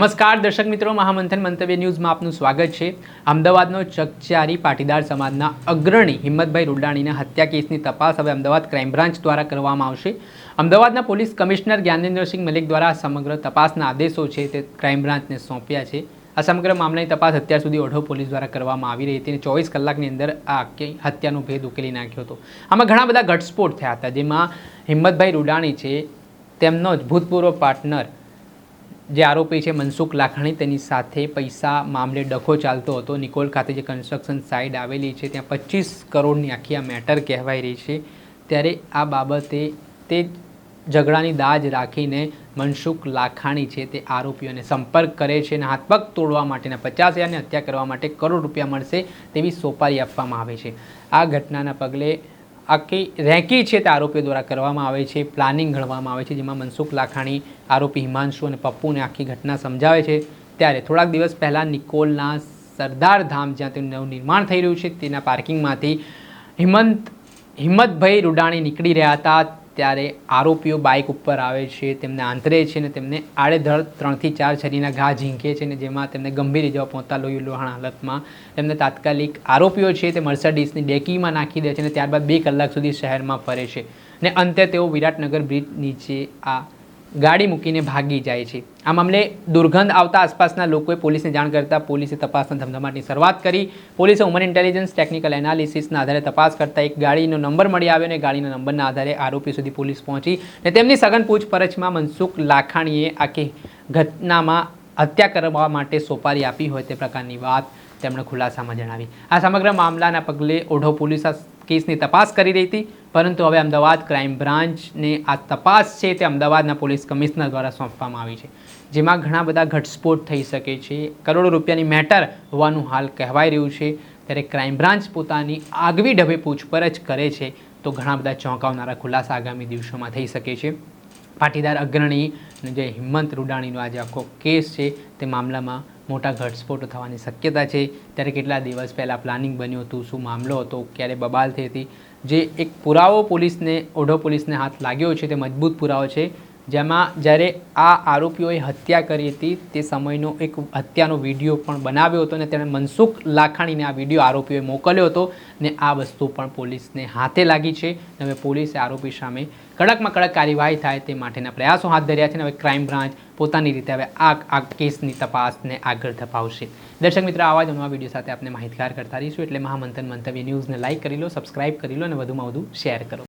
નમસ્કાર, દર્શક મિત્રો. મહામંથન મંતવ્ય ન્યૂઝમાં આપનું સ્વાગત છે. અમદાવાદનો ચકચારી પાટીદાર સમાજના અગ્રણી હિંમતભાઈ રૂડાણીના હત્યા કેસની તપાસ હવે અમદાવાદ ક્રાઇમ બ્રાન્ચ દ્વારા કરવામાં આવશે. અમદાવાદના પોલીસ કમિશનર જ્ઞાનેન્દ્રસિંહ મલિક દ્વારા સમગ્ર તપાસના આદેશો છે તે ક્રાઇમ બ્રાન્ચને સોંપ્યા છે. આ સમગ્ર મામલાની તપાસ અત્યાર સુધી ઓઢવ પોલીસ દ્વારા કરવામાં આવી રહી હતી અને ચોવીસ કલાકની અંદર આ હત્યાનો ભેદ ઉકેલી નાખ્યો હતો. આમાં ઘણા બધા ઘટસ્ફોટ થયા હતા, જેમાં હિંમતભાઈ રૂડાણી છે, તેમનો જ ભૂતપૂર્વ પાર્ટનર જે આરોપી છે મનસુખ લાખણી, તેની સાથે પૈસા મામલે ડખો ચાલતો હતો. નિકોલ ખાતે જે કન્સ્ટ્રક્શન સાઇટ આવેલી છે, ત્યાં પચીસ કરોડની આખી આ મેટર કહેવાઈ રહી છે. ત્યારે આ બાબતે તે ઝઘડાની દાજ રાખીને મનસુખ લાખાણી છે તે આરોપીઓને સંપર્ક કરે છે અને હાથપગ તોડવા માટેના પચાસ હજારની હત્યા કરવા માટે કરોડ રૂપિયા મળશે તેવી સોપારી આપવામાં આવે છે. આ ઘટનાના પગલે આખી રેકી છે તે આરોપીઓ દ્વારા કરવામાં આવે છે, પ્લાનિંગ ઘડવામાં આવે છે, જેમાં મનસુખ લાખાણી, આરોપી હિમાંશુ અને પપ્પુને આખી ઘટના સમજાવે છે. ત્યારે થોડાક દિવસ પહેલાં નિકોલના સરદાર ધામ જ્યાં તેનું નવું નિર્માણ થઈ રહ્યું છે, તેના પાર્કિંગમાંથી હિમંત, હિંમતભાઈ રૂડાણી નીકળી રહ્યા હતા. ત્યારે આરોપીઓ બાઇક ઉપર આવે છે, તેમને આંતરે છે અને તેમને આડેધડ ત્રણથી ચાર છરીના ઘા ઝીંકે છે અને જેમાં તેમને ગંભીર ઇજાઓ પહોંચતા લોહી લોહાણ હાલતમાં તેમને તાત્કાલિક આરોપીઓ છે તે મર્સડીસની ડેકીમાં નાખી દે છે અને ત્યારબાદ બે કલાક સુધી શહેરમાં ફરે છે. અને અંતે તેઓ વિરાટનગર બ્રિજ નીચે આ ગાડી મૂકીને ભાગી જાય છે. આ મામલે દુર્ગંધ આવતા આસપાસના લોકોએ પોલીસને જાણ કરતાં પોલીસે તપાસના ધમધમાટની શરૂઆત કરી. પોલીસે હ્યુમન ઇન્ટેલિજન્સ ટેકનિકલ એનાલિસિસના આધારે તપાસ કરતા એક ગાડીનો નંબર મળી આવ્યો અને ગાડીના નંબરના આધારે આરોપી સુધી પોલીસ પહોંચી અને તેમની સઘન પૂછપરછમાં મનસુખ લાખાણીએ આખી ઘટનામાં હત્યા કરવા માટે સોપારી આપી હોય તે પ્રકારની વાત તેમણે ખુલાસામાં જણાવી. આ સમગ્ર મામલાના પગલે ઓઢો પોલીસ આ કેસની તપાસ કરી રહી હતી, પરંતુ હવે અમદાવાદ ક્રાઇમ બ્રાન્ચને આ તપાસ છે તે અમદાવાદના પોલીસ કમિશનર દ્વારા સોંપવામાં આવી છે, જેમાં ઘણા બધા ઘટસ્ફોટ થઈ શકે છે. કરોડો રૂપિયાની મેટર હોવાનું હાલ કહેવાઈ રહ્યું છે. ત્યારે ક્રાઇમ બ્રાન્ચ પોતાની આગવી ઢબે પૂછપરછ કરે છે, તો ઘણા બધા ચોંકાવનારા ખુલાસા આગામી દિવસોમાં થઈ શકે છે. પાટીદાર અગ્રણી જે હિંમત રૂડાણીનો આજે આખો કેસ છે તે મામલામાં મોટા ઘટસ્ફોટો થવાની શક્યતા છે. ત્યારે કેટલા દિવસ પહેલાં પ્લાનિંગ બન્યું હતું, શું મામલો હતો, ક્યારે બબાલ થઈ હતી? જે એક પુરાવો પોલીસને ઓઢો પોલીસને હાથ લાગ્યો છે, તે મજબૂત પુરાવો છે. જેમાં જ્યારે આ આરોપીઓએ હત્યા કરી હતી, તે સમયનો એક હત્યાનો વીડિયો પણ બનાવ્યો હતો અને તેણે મનસુખ લાખાણીને આ વીડિયો આરોપીઓએ મોકલ્યો હતો ને આ વસ્તુ પણ પોલીસને હાથે લાગી છે. અને હવે પોલીસે આરોપી સામે કડકમાં કડક કાર્યવાહી થાય તે માટેના પ્રયાસો હાથ ધર્યા છે અને હવે ક્રાઇમ બ્રાન્ચ પોતાની રીતે હવે આ આ કેસની તપાસને આગળ ધપાવશે. દર્શક મિત્રો, આવા જ નવા વીડિયો સાથે આપણે માહિતગાર કરતા રહીશું. એટલે મહામંથન મંતવ્ય ન્યૂઝને લાઇક કરી લો, સબસ્ક્રાઇબ કરી લો અને વધુમાં વધુ શેર કરો.